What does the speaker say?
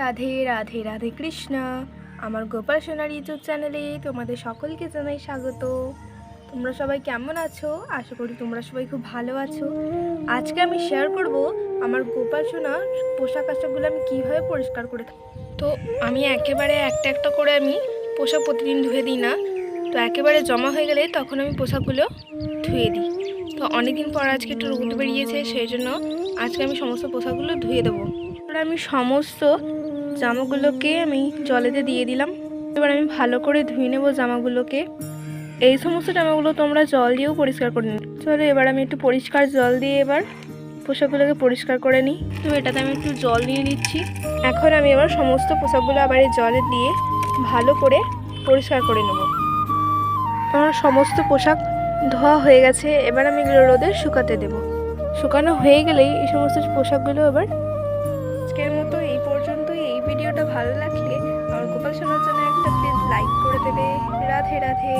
রাধে রাধে রাধে কৃষ্ণ। আমার গোপাল সোনার ইউটিউব চ্যানেলে তোমাদের সকলকে জানাই স্বাগত। তোমরা সবাই কেমন আছো? আশা করি তোমরা সবাই খুব ভালো আছো। আজকে আমি শেয়ার করব আমার গোপাল সোনার পোশাক আশাকগুলো আমি কীভাবে পরিষ্কার করে তো আমি একেবারে একটা একটা করে আমি পোশাক প্রতিদিন ধুয়ে দিই না। তো একেবারে জমা হয়ে গেলে তখন আমি পোশাকগুলো ধুয়ে দিই। তো অনেকদিন পর আজকে একটু রোদ বেরিয়েছে, সেই জন্য আজকে আমি সমস্ত পোশাকগুলো ধুয়ে দেবো। আমি সমস্ত জামাগুলোকে আমি জলেতে দিয়ে দিলাম। এবার আমি ভালো করে ধুয়ে নেব জামাগুলোকে। এই সমস্ত জামাগুলো তোমরা জল দিয়েও পরিষ্কার করে নিও। চলো এবার আমি একটু পরিষ্কার জল দিয়ে এবার পোশাকগুলোকে পরিষ্কার করে নিই। তো এটাতে আমি একটু জল নিয়ে নিচ্ছি। এখন আমি এবার সমস্ত পোশাকগুলো আবার এই জলে দিয়ে ভালো করে পরিষ্কার করে নেব। আমার সমস্ত পোশাক ধোয়া হয়ে গেছে। এবার আমি এগুলো রোদে শুকাতে দেব। শুকানো হয়ে গেলেই এই সমস্ত পোশাকগুলো এবার আজকের মতো এই পর্যন্তই। এই ভিডিওটা ভালো লাগলে আমার গোপাল শোনার জন্য একটা প্লিজ লাইক করে দেবে। রাধে রাধে।